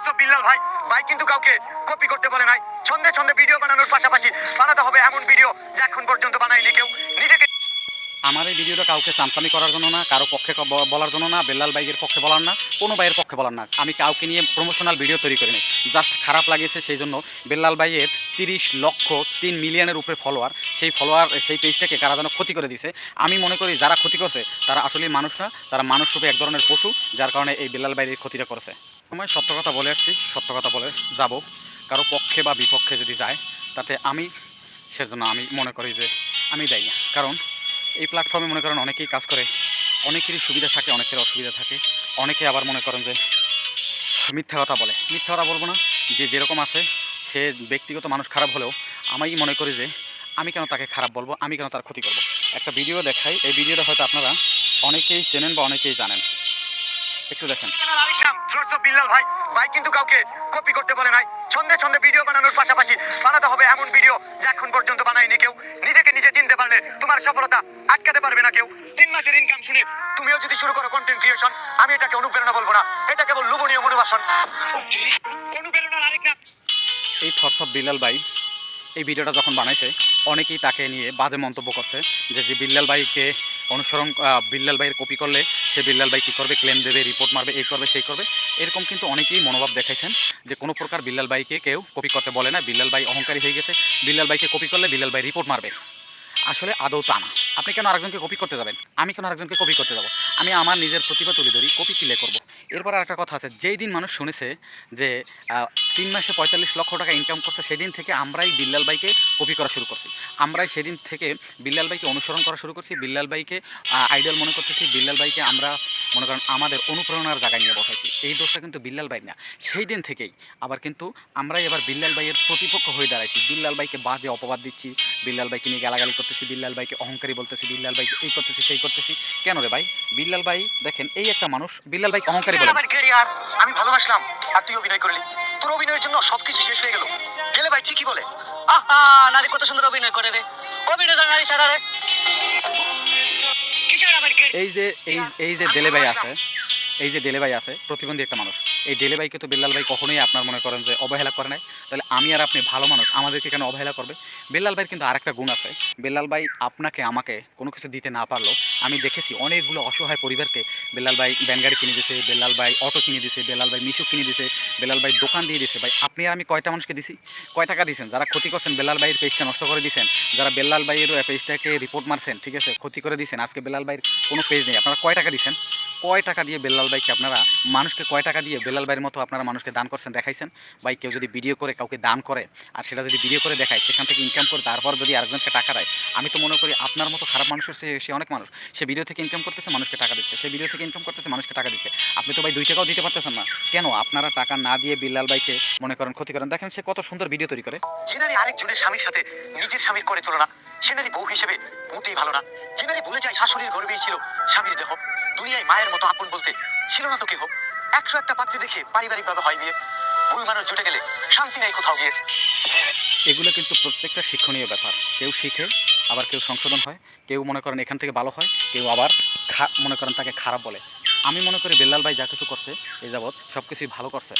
জোরসব বিল্লাল ভাই। ভাই কিন্তু কাউকে কপি করতে বলে নাই। ছন্দে ছন্দে ভিডিও বানানোর পাশাপাশি বানাতে হবে এমন ভিডিও যা এখন পর্যন্ত বানায়নি কেউ। নিজেকে আমার এই ভিডিওটা কাউকে চামচামি করার জন্য না, কারও পক্ষে বলার জন্য না, বেল্লাল বাইকের পক্ষে বলার না, কোনো বাইয়ের পক্ষে বলার না। আমি কাউকে নিয়ে প্রমোশনাল ভিডিও তৈরি করিনি। জাস্ট খারাপ লাগিয়েছে সেই জন্য বেল্লাল বাইয়ের তিরিশ লক্ষ তিন মিলিয়নের উপরে ফলোয়ার সেই ফলোয়ার সেই পেজটাকে কারা যেন ক্ষতি করে দিছে। আমি মনে করি যারা ক্ষতি করছে, তারা আসলে মানুষ না, তারা মানুষ রূপে এক ধরনের পশু, যার কারণে এই বেল্লাল বাইয়ের ক্ষতিটা করেছে। সময় সত্য কথা বলে আসছি, সত্য কথা বলে যাব। কারও পক্ষে বা বিপক্ষে যদি যায়, তাতে আমি, সেজন্য আমি মনে করি যে আমি দায়ী। না কারণ এই প্ল্যাটফর্মে মনে করেন অনেকেই কাজ করে, অনেকেরই সুবিধা থাকে, অনেকের অসুবিধা থাকে। অনেকে আবার মনে করেন যে মিথ্যা কথা বলে। মিথ্যা কথা বলব না, যে যেরকম আছে, সে ব্যক্তিগত মানুষ খারাপ হলেও আমি মনে করি যে আমি কেন তাকে খারাপ বলব, আমি কেন তার ক্ষতি করব। একটা ভিডিও দেখাই, এই ভিডিওটা হয়তো আপনারা অনেকেই চেনেন বা অনেকেই জানেন। একটু দেখেন। বিল্লাল ভাই ভাই কিন্তু কাউকে কপি করতে বলে নাই। ছন্দে ছন্দে ভিডিও বানানোর পাশাপাশি বানাতে হবে এমন ভিডিও যা এখন পর্যন্ত বানায়নি কেউ। নিজেকে নিজে চিনতে পারলে তোমার সফলতা আটকাতে পারবে না কেউ। তিন মাসের ইনকাম শুনে তুমিও যদি শুরু করো কন্টেন্ট ক্রিয়েশন আমি এটাকে অনুপ্রেরণা বলব না। এটা কেবল লোভনীয় মনোবাসন। অনুপ্রেরণার আরেক নাম। এই থরসব বিল্লাল ভাই এই ভিডিওটা যখন বানাইছে অনেকেই তাকে নিয়ে বাজে মন্তব্য করছে যে যে বিল্লাল ভাইকে অনুসরণ বিল্লাল ভাইয়ের কপি করলে সে বিল্লাল ভাই কী করবে ক্লেম দেবে রিপোর্ট মারবে, এই করবে, সেই করবে, এরকম কিন্তু অনেকেই মনোভাব দেখাইছেন যে, কোনো প্রকার বিল্লাল ভাইকে কেউ কপি করতে বলে না, বিল্লাল ভাই অহংকারী হয়ে গেছে, বিল্লাল ভাইকে কপি করলে বিল্লাল ভাই রিপোর্ট মারবে। আসলে আদৌ তা না। আপনি কেন আরেকজনকে কপি করতে যাবেন? আমি কেন আরেকজনকে কপি করতে যাব? আমি আমার নিজের প্রতিভা তুলে ধরি, কপি কিলে করব? এরপর আর একটা কথা আছে, যেই দিন মানুষ শুনেছে যে তিন মাসে পঁয়তাল্লিশ লক্ষ টাকা ইনকাম করছে, সেদিন থেকে আমরাই বিল্লাল বাইকে কপি করা শুরু করছি। আমরাই সেদিন থেকে বিল্লাল বাইকে অনুসরণ করা শুরু করছি, বিল্লাল বাইকে আইডল মনে করতেছি, বিল্লাল বাইকে আমরা মনে করেন আমাদের অনুপ্রেরণার জায়গায় নিয়ে বসাইছি। এই দোষটা কিন্তু বিল্লাল বাই না, সেই দিন থেকেই আবার কিন্তু আমরাই এবার বিল্লাল বাইয়ের প্রতিপক্ষ হয়ে দাঁড়াইছি। বিল্লাল বাইকে বাজে অপবাদ দিচ্ছি, বিল্লাল বাইকে নিয়ে গালাগালি করতেছি, বিল্লাল বাইকে অহংকারী বলতেছি, বিল্লাল বাইকে এই করতেছি, সেই করতেছি। কেন রে ভাই? বিল্লাল বাই দেখেন, এই একটা মানুষ, বিল্লাল বাইকে অহংকারী বলে আমার ক্যারিয়ার আমি ভালোবাসলাম আর তুই অভিনয় করলি। তোর অভিনয়ের জন্য সবকিছু শেষ হয়ে গেল। গেলে ভাই ঠিকই বলে। আহা নারী কত সুন্দর অভিনয় করে রে। অভিনয় নারী সারা রে। এই যে এই এই যে দেলে ভাই আছে এই যে দেলে ভাই আছে প্রতিবন্ধী একটা মানুষ। এই দেলে ভাইকে তো বিল্লাল ভাই কখনোই আপনার মনে করেন যে অবহেলা করে নাই। তাহলে আমি আর আপনি ভালো মানুষ, আমাদেরকে কেন অবহেলা করবে? বিল্লাল ভাইয়ের কিন্তু আরেকটা গুণ আছে। বিল্লাল ভাই আপনাকে, আমাকে কোনো কিছু দিতে না পারলেও আমি দেখেছি অনেকগুলো অসহায় পরিবারকে বেল্লাল ভাই ব্যানগাড়ি কিনে দিছে, বেল্লাল ভাই অটো কিনে দিছে, বেল্লাল ভাই মিশুক কিনে দিছে, বেল্লাল ভাই দোকান দিয়ে দিছে। ভাই, আপনি আর আমি কয়টা মানুষকে দিছি? কয় টাকা দিয়েছেন যারা ক্ষতি করছেন, বেল্লাল ভাইয়ের পেজটা নষ্ট করে দিয়েছেন যারা বেল্লাল ভাইয়ের পেজটাকে রিপোর্ট মারছেন, ঠিক আছে, ক্ষতি করে দিয়েছেন আজকে বেল্লাল ভাইয়ের কোনো পেজ নেই। আপনারা কয় টাকা দিয়েছেন কয় টাকা দিয়ে বেল্লাল ভাইকে আপনারা, মানুষকে কয় টাকা দিয়ে বেল্লাল ভাইয়ের মতো আপনারা মানুষকে দান করছেন, দেখাইছেন। ভাই, কেউ যদি ভিডিও করে কাউকে দান করে আর সেটা যদি ভিডিও করে দেখায়, সেখান থেকে ইনকাম করে তারপর যদি আরেকজনকে টাকা দেয়, আমি তো মনে করি আপনার মতো খারাপ মানুষের সে সে অনেক মানুষ। সে ভিডিও থেকে ইনকাম করতেছে, মানুষকে টাকা দিচ্ছে। সে ভিডিও থেকে ইনকাম করতেছে, মানুষকে টাকা দিচ্ছে। আপনি তো ভাই দুই টাকাও দিতে পারতেছেন না। কেন? আপনারা টাকা না দিয়ে বিল্লাল ভাইকে মনে করেন ক্ষতি করেন। দেখেন সে কত সুন্দর ভিডিও তৈরি করে। যে নারী আরেকজনের স্বামীর সাথে নিজের স্বামীর করে তুলনা সে নারী বউ হিসেবে মোটেই ভালো না। যে নারী ভুলে যায় শাশুড়ির গর্বেই ছিল স্বামীর দেহ। দুনিয়ায় মায়ের মতো আপন বলতে ছিল না তো কেহ। একশো একটা পাত্রী দেখে পারিবারিক ভাবে হয় বিয়ে ভুল মানুষ জুটে গেলে শান্তি নেই কোথাও গিয়ে। এগুলো কিন্তু প্রত্যেকটা শিক্ষণীয় ব্যাপার। কেউ শিখে, আবার কেউ সংশোধন হয়, কেউ মনে করেন এখান থেকে ভালো হয়, কেউ আবার মনে করেন তাকে খারাপ বলে। আমি মনে করি বেল্লাল ভাই যা কিছু করছে এই যাবৎ সব কিছুই ভালো করছে।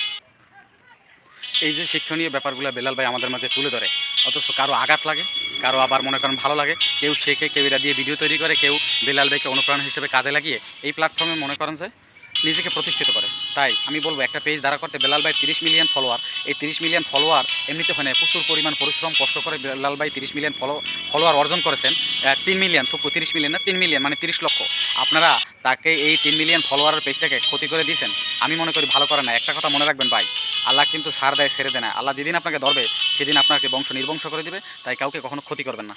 এই যে শিক্ষণীয় ব্যাপারগুলো বেলাল ভাই আমাদের মাঝে তুলে ধরে, অথচ কারও আঘাত লাগে, কারও আবার মনে করেন ভালো লাগে, কেউ শেখে, কেউ এটা দিয়ে ভিডিও তৈরি করে, কেউ বেলাল ভাইকে অনুপ্রেরণা হিসেবে কাজে লাগিয়ে এই প্ল্যাটফর্মে মনে করেন যে নিজেকে প্রতিষ্ঠিত করে। তাই আমি বলব, একটা পেজ দ্বারা করতে বেলাল ভাই তিরিশ মিলিয়ন ফলোয়ার এই তিরিশ মিলিয়ন ফলোয়ার এমনিতে হয় না, প্রচুর পরিমাণ পরিশ্রম, কষ্ট করে বেলাল ভাই তিরিশ মিলিয়ন ফলো ফলোয়ার অর্জন করেছেন। তিন মিলিয়ন থুকু তিরিশ মিলিয়ন না, তিন মিলিয়ন মানে তিরিশ লক্ষ। আপনারা তাকে এই তিন মিলিয়ন ফলোয়ারের পেজটাকে ক্ষতি করে দিয়েছেন। আমি মনে করি ভালো করে না। একটা কথা মনে রাখবেন ভাই, আল্লাহ কিন্তু সার দেয়, ছেড়ে দেয় না। আল্লাহ যেদিন আপনাকে ধরবে, সেদিন আপনাকে বংশ নির্বংশ করে দেবে, তাই কাউকে কখনো ক্ষতি করবেন না।